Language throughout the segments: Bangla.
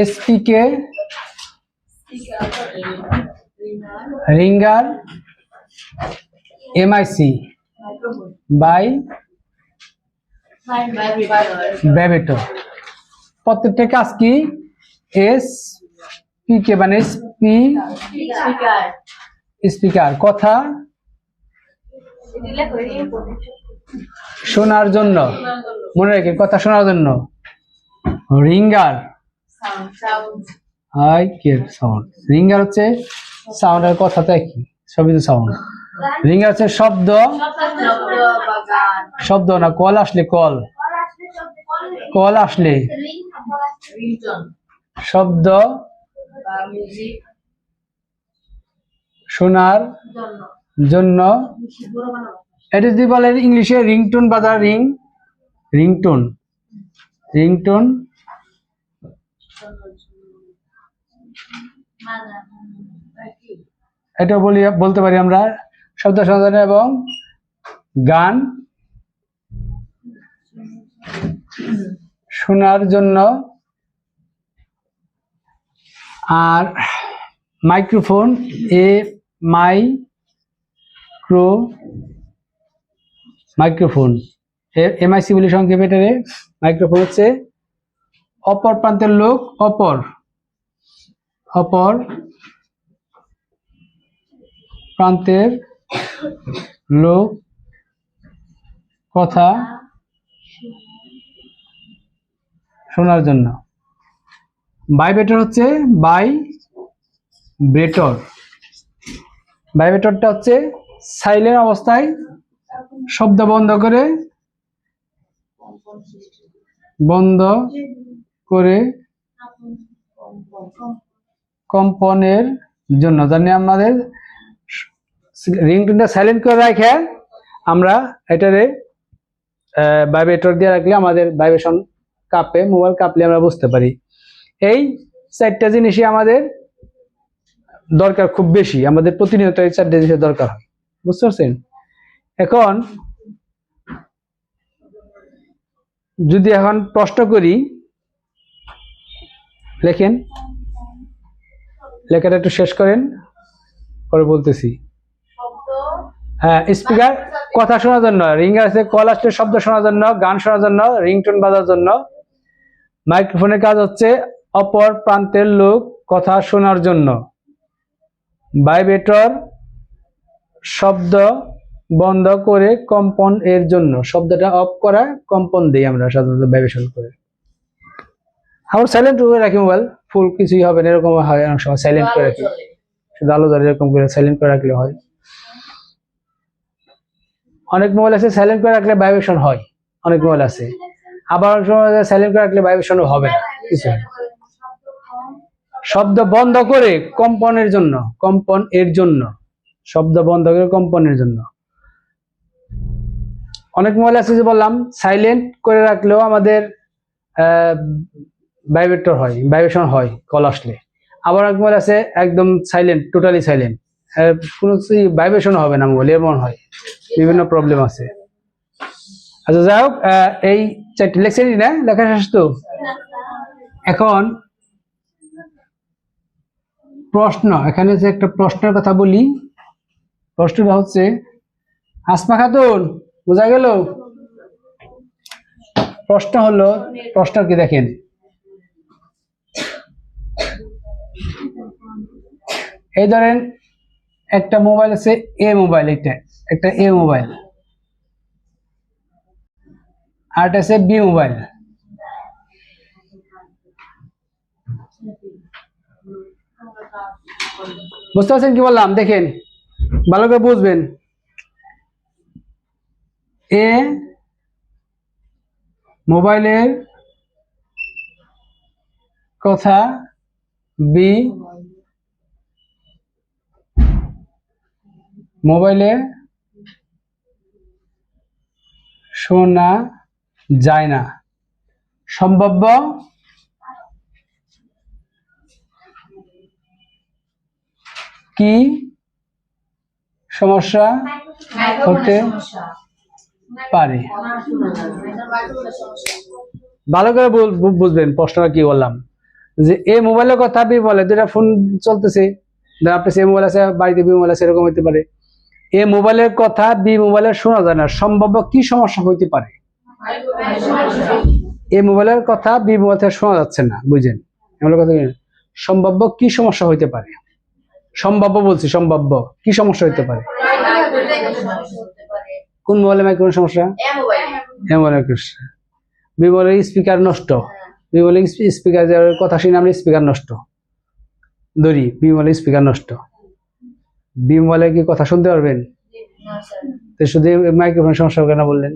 এসপিকে রিঙ্গার এমআইসি বাই ব্যাবেটো প্রত্যেকটা কাজ কি? এস পি কে মানে পি স্পিকার কথা? শোনার জন্য। মনে রেখে কথা শোনার জন্য। রিঙ্গার হাই কে সাউন্ড রিঙ্গার হচ্ছে সাউন্ড আর কথা তো একই সবই তো সাউন্ড রিঙ্গার হচ্ছে শব্দ। শব্দ না কল আসলে কল কল আসলে। শব্দ। শোনার জন্য। এটা যদি বলে ইংলিশে রিংটোন বাজার রিং। রিংটোন। রিংটোন। এটা বলি, বলতে পারি আমরা, শব্দ সমাধান এবং গান শোনার জন্য আর মাইক্রোফোন, এ, মাই, ক্রো, মাইক্রোফোন। এমআইসি বলি সংক্ষেপে এটারে, মাইক্রোফোন হচ্ছে, অপর প্রান্তের লোক অপর। অপর প্রান্তের লোক কথা শোনার জন্য। বাইবেটর হচ্ছে বাই ব্রেটর বাইবেটরটা হচ্ছে সাইলেন্ট অবস্থায় শব্দ বন্ধ করে বন্ধ করে কম্পনের জন্য জানি আমাদের রিংটোনটা সাইলেন্ট করে রাখে। আমরা এটারে ভাইব্রেটর দিয়ে রাখলে আমাদের ভাইব্রেশন কাপে মোবাইল কাঁপলে আমরা বুঝতে পারি। এই চারটা জিনিসই আমাদের দরকার খুব বেশি। আমাদের প্রতিনিয়ত এই চারটা জিনিসের দরকার হয়। বুঝতে পারছেন? এখন যদি এখন প্রশ্ন করি, লেখেন লেখাটা একটু শেষ করেন পরে বলতেছি। হ্যাঁ স্পিকার কথা শোনার জন্য রিং আছে কল আসলে শব্দ শোনার জন্য গান শোনার জন্য রিংটোন বাজার জন্য। মাইক্রোফোনের কাজ হচ্ছে অপর প্রান্তের লোক কথা শোনার জন্য। ভাইব্রেটর শব্দ বন্ধ করে কম্পন এর জন্য। শব্দটা অফ করা কম্পন দিই আমরা সাধারণত ভাইব্রেশন করে। আমার সাইলেন্ট রাখি মোবাইল ফুল কিছুই হবে না এরকম হয় অনেক সময় সাইলেন্ট করে। রাখি শুধু আলো ধরে এরকম করে সাইলেন্ট করে রাখলে হয়। অনেক মোবাইল আছে সাইলেন্ট করে রাখলে ভাইব্রেশন হয়। অনেক মোবাইল আছে। আবার অনেক সময় সাইলেন্ট করে রাখলে ভাইব্রেশনও হবে না কিছু শব্দ বন্ধ করে কম্পনের জন্য কম্পন এর জন্য। শব্দ বন্ধ করে কম্পনের জন্য। অনেক মোবাইল আছে যে বললাম সাইলেন্ট করে রাখলেও আমাদের ভাইব্রেটর হয় ভাইব্রেশন হয় কল আসলে। আবার একবার আছে, একদম সাইলেন্ট টোটালি সাইলেন্ট কোনো ভাইব্রেশন হবে না মোবাইল এমন হয়। বিভিন্ন প্রবলেম আছে। আচ্ছা যাই হোক এই চারটি লেকচারই না, লেখা শেষ তো? এখন প্রশ্ন, এখানে যে একটা প্রশ্নের কথা বলি, প্রশ্নটা হচ্ছে, আসমা খাতুন, বোঝা গেল? প্রশ্ন হলো প্রশ্ন কি দেখেন। এই ধরেন একটা মোবাইল আছে এ মোবাইল এটা একটা এ মোবাইল আর আছে বি মোবাইল বুঝতে পারছেন কি বললাম? দেখেন, ভালো করে বুঝবেন। এ মোবাইলের কথা বি মোবাইলে শোনা যায় না। সম্ভাব্য কি সমস্যা হতে পারে? ভালো করে বুঝবেন প্রশ্নটা কি বললাম। যে এই মোবাইলের কথা বি বলে দুটা ফোন চলতেছে। ধর আপনার সে মোবাইল আছে বাড়িতে বি মোবাইল আছে এরকম হতে পারে। এ মোবাইলের কথা বি মোবাইলে শোনা যায় না। সম্ভাব্য কি সমস্যা হইতে পারে? এ মোবাইলের কথা বি মোবাইল থেকে শোনা যাচ্ছে না বুঝেন? এমন কথা? সম্ভাব্য কি সমস্যা হইতে পারে? সম্ভাব্য বলছি সম্ভাব্য। কি সমস্যা হইতে পারে? কোন মোবাইলে মাইক্রোফোন সমস্যা? হ্যাঁ মোবাইলের সমস্যা। বি মোবাইলের স্পিকার নষ্ট। বি মোবাইলের স্পিকার কথা শুনে আমরা স্পিকার নষ্ট। ধরি বি মোবাইলের স্পিকার নষ্ট। বি মোবাইলে কি কথা শুনতে পারবেন? তো শুধু মাইক্রোফোন সমস্যা কেন বললেন?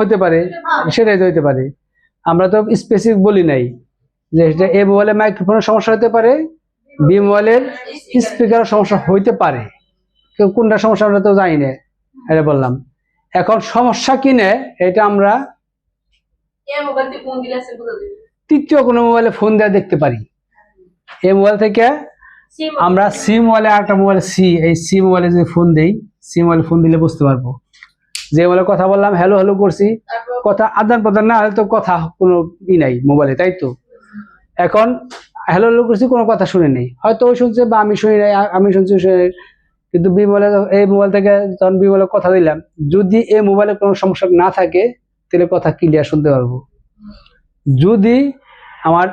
হতে পারে সেটাই তো হতে পারে। আমরা তো স্পেসিফিক বলি নাই যে এটা এ মোবাইলে মাইক্রোফোনের সমস্যা হতে পারে বি মোবাইলের স্পিকারের সমস্যা হইতে পারে। কেউ কোনটা সমস্যা আমরা তো জানি না এটা বললাম। এখন সমস্যা কিনে এটা আমরা তৃতীয় কোনো মোবাইলে ফোন দেওয়া দেখতে পারি। এই মোবাইল থেকে আমরা সি মোবাইলে আরেকটা মোবাইল সি এই সি মোবাইলে যদি ফোন দেই সি মোবাইলে ফোন দিলে বুঝতে পারব। যে মোবাইলে কথা বললাম হ্যালো হ্যালো করছি। কথা আদান প্রদান না হলে তো কথা কোনো ই নাই মোবাইলে তাই তো? এখন হ্যালো হ্যালো করছি কোনো কথা শুনে নেই। হয়তো ও শুনছে বা আমি শুনি নাই আমি শুনছি শুনি। কিন্তু বি মোবাইলে এই মোবাইল থেকে তখন বি মোবাইলে কথা দিলাম। যদি এই মোবাইলে কোনো সমস্যা না থাকে, তাহলে কথা ক্লিয়ার শুনতে পারব। যদি আমার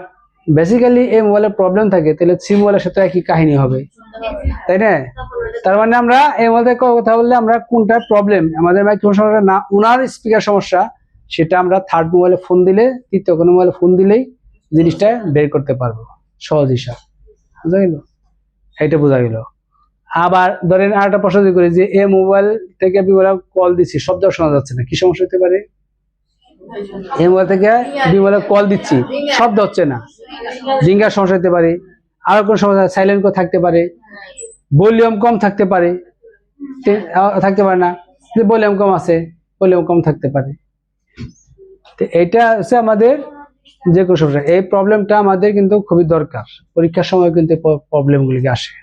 বেসিক্যালি এই মোবাইলের প্রবলেম থাকে, তাহলে সি মোবাইলের সাথে একই কাহিনী হবে। তাই না? তার মানে আমরা এই মোবাইল থেকে কথা বললে আমরা কোনটা প্রবলেম আমাদের মাইক্রোফোন সমস্যা না ওনার স্পিকার সমস্যা, সেটা আমরা থার্ড মোবাইলে ফোন দিলে, তৃতীয় কোনো মোবাইলে ফোন দিলেই জিনিসটা বের করতে পারব। সহজ হিসাব। বুঝা গেল? এইটা বোঝা গেল। আবার ধরেন আরেকটা প্রশ্ন যদি করি যে, এ মোবাইল থেকে বিমলা কল দিচ্ছি, শব্দ শোনা যাচ্ছে না, কি সমস্যা হতে পারে? এই মোবাইল থেকে বিমলা কল দিচ্ছি, শব্দ হচ্ছে না। জিঙ্গার সমস্যা হতে পারে, আর কোন সমস্যা সাইলেন্ট থাকতে পারে ভলিউম কম থাকতে পারে থাকতে পারে না, যে ভলিউম কম আছে ভলিউম কম থাকতে পারে। তো এটা হচ্ছে আমাদের যে কোনো সমস্যা। এই প্রবলেমটা আমাদের কিন্তু খুবই দরকার। পরীক্ষার সময় কিন্তু প্রবলেমগুলিকে আসে।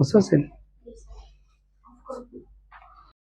বুঝতে পারছেন